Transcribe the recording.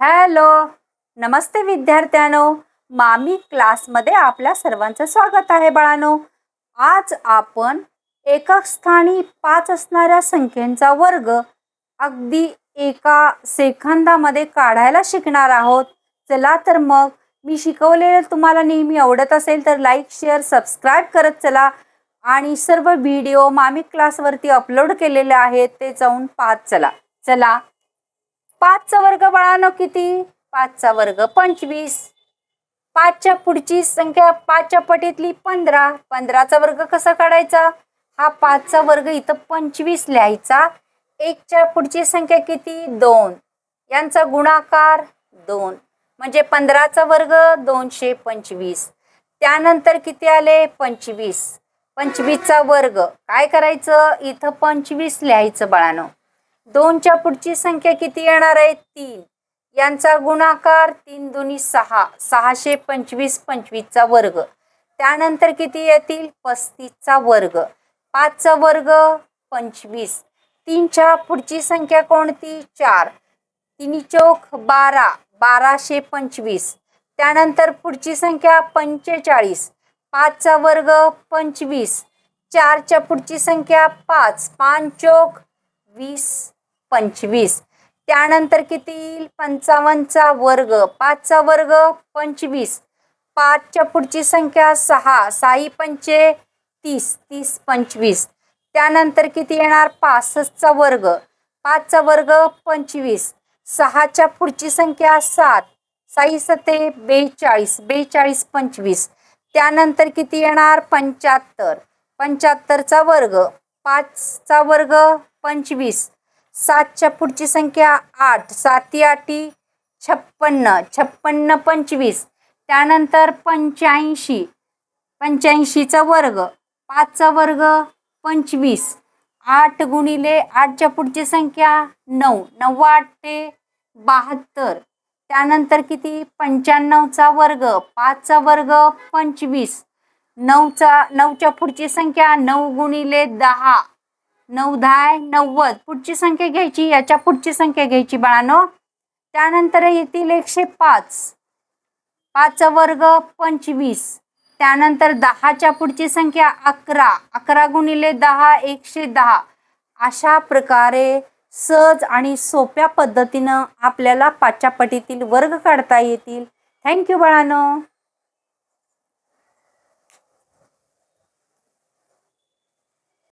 Hello नमस्ते विद्यार्थ्यानो. मामी क्लासमध्ये आपल्या सर्वांचं स्वागत आहे बाळानो. आज आपण एकक स्थानी पाच असणाऱ्या संख्येचा वर्ग अगदी एका सेकंदामध्ये काढायला शिकणार आहोत. चला तर मग मी शिकवलेलं तुम्हाला नेहमी आवडत असेल तर लाईक शेअर सबस्क्राईब करत चला. आणि सर्व व्हिडिओ मामी क्लासवरती अपलोड केलेले आहेत ते जाऊन पाहत चला. चला पाचचा वर्ग बाळानो किती? पाचचा वर्ग पंचवीस. पाचच्या पुढची संख्या पाचच्या पटीतली पंधरा. पंधराचा वर्ग कसा काढायचा? हा पाचचा वर्ग इथं पंचवीस लिहायचा. एकच्या पुढची संख्या किती? दोन. यांचा गुणाकार दोन. म्हणजे पंधराचा वर्ग दोनशे पंचवीस. त्यानंतर किती आले? पंचवीस. पंचवीसचा वर्ग. काय करायचं? इथं पंचवीस लिहायचं बाळानं. दोनच्या पुढची संख्या किती येणार आहे? तीन. यांचा गुणाकार तीन दोन्ही सहा सहाशे पंचवीस पंचवीसचा वर्ग. त्यानंतर किती येतील? पस्तीसचा वर्ग. पाचचा वर्ग पंचवीस. तीनच्या पुढची संख्या कोणती? चार. तिन्ही चौक बारा बाराशे पंचवीस. त्यानंतर पुढची संख्या पंचेचाळीस. पाचचा वर्ग पंचवीस. चारच्या पुढची संख्या पाच. पाच चौक वीस. पंचवीस. त्यानंतर किती येईल? पंचावन्नचा वर्ग. पाचचा वर्ग पंचवीस. पाचच्या पुढची संख्या सहा. साई पंचे तीस. तीस पंचवीस. त्यानंतर किती येणार? पासष्टचा वर्ग. पाचचा वर्ग पंचवीस. सहाच्या पुढची संख्या सात. साई सते बेचाळीस. बेचाळीस पंचवीस. त्यानंतर किती येणार? पंच्याहत्तर. पंच्याहत्तरचा वर्ग. पाचचा वर्ग पंचवीस. सातच्या पुढची संख्या आठ. साती आठी छप्पन्न. छप्पन्न पंचवीस. त्यानंतर पंच्याऐंशी. पंच्याऐंशीचा वर्ग. पाचचा वर्ग पंचवीस. आठ गुणिले आठच्या पुढची संख्या नऊ. नऊ आठ ते बहात्तर. त्यानंतर किती? पंच्याण्णवचा वर्ग. पाचचा वर्ग पंचवीस. नऊचा नऊच्या पुढची संख्या नऊ गुणिले दहा. नऊ दहा नव्वद. पुढची संख्या घ्यायची याच्या पुढची संख्या घ्यायची बाळानो. त्यानंतर येतील एकशे पाच. पाचचा वर्ग पंचवीस. त्यानंतर दहाच्या पुढची संख्या अकरा. अकरा गुणिले दहा एकशे दहा. अशा प्रकारे सहज आणि सोप्या पद्धतीनं आपल्याला पाचच्या पटीतील वर्ग काढता येतील. थँक्यू बाळानो.